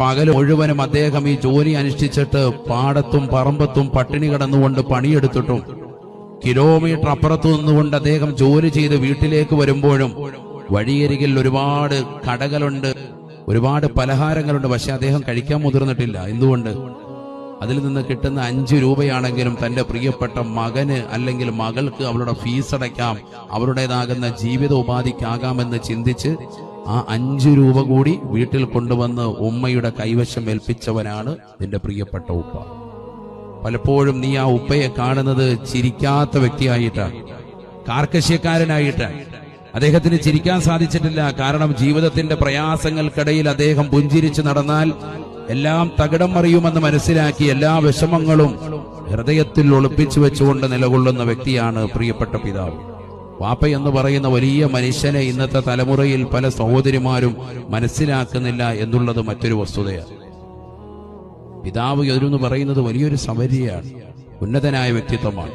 പകൽ മുഴുവനും അദ്ദേഹം ഈ ജോലി അനുഷ്ഠിച്ചിട്ട് പാടത്തും പറമ്പത്തും പട്ടിണി കിടന്നുകൊണ്ട് പണിയെടുത്തിട്ടും കിലോമീറ്റർ അപ്പുറത്തു നിന്നുകൊണ്ട് അദ്ദേഹം ജോലി ചെയ്ത് വീട്ടിലേക്ക് വരുമ്പോഴും വഴിയരികിൽ ഒരുപാട് കടകളുണ്ട് ഒരുപാട് പലഹാരങ്ങളുണ്ട്. പക്ഷെ അദ്ദേഹം കഴിക്കാൻ മുതിർന്നിട്ടില്ല. എന്തുകൊണ്ട്? അതിൽ നിന്ന് കിട്ടുന്ന അഞ്ചു രൂപയാണെങ്കിലും തന്റെ പ്രിയപ്പെട്ട മകന് അല്ലെങ്കിൽ മകൾക്ക് അവളുടെ ഫീസ് അടയ്ക്കാം അവരുടേതാകുന്ന ജീവിത ഉപാധിക്കാകാമെന്ന് ചിന്തിച്ച് ആ അഞ്ച് രൂപ കൂടി വീട്ടിൽ കൊണ്ടുവന്ന് ഉമ്മയുടെ കൈവശം ഏൽപ്പിച്ചവനാണ് നിന്റെ പ്രിയപ്പെട്ട ഉപ്പ. പലപ്പോഴും നീ ആ ഉപ്പയെ കാണുന്നത് ചിരിക്കാത്ത വ്യക്തിയായിട്ടാണ് കാർക്കശ്യക്കാരനായിട്ടാണ് അദ്ദേഹത്തിന് ചിരിക്കാൻ സാധിച്ചിട്ടില്ല. കാരണം ജീവിതത്തിന്റെ പ്രയാസങ്ങൾക്കിടയിൽ അദ്ദേഹം പുഞ്ചിരിച്ചു നടന്നാൽ എല്ലാം തകിടം മറിയുമെന്ന് മനസ്സിലാക്കി എല്ലാ വിഷമങ്ങളും ഹൃദയത്തിൽ ഒളിപ്പിച്ചു വെച്ചുകൊണ്ട് നിലകൊള്ളുന്ന വ്യക്തിയാണ് പ്രിയപ്പെട്ട പിതാവ്. വാപ്പ എന്ന് പറയുന്ന വലിയ മനുഷ്യനെ ഇന്നത്തെ തലമുറയിൽ പല സഹോദരിമാരും മനസ്സിലാക്കുന്നില്ല എന്നുള്ളത് മറ്റൊരു വസ്തുതയാണ്. പിതാവ് എന്ന് പറയുന്നത് വലിയൊരു സമരിയാണ് ഉന്നതനായ വ്യക്തിത്വമാണ്.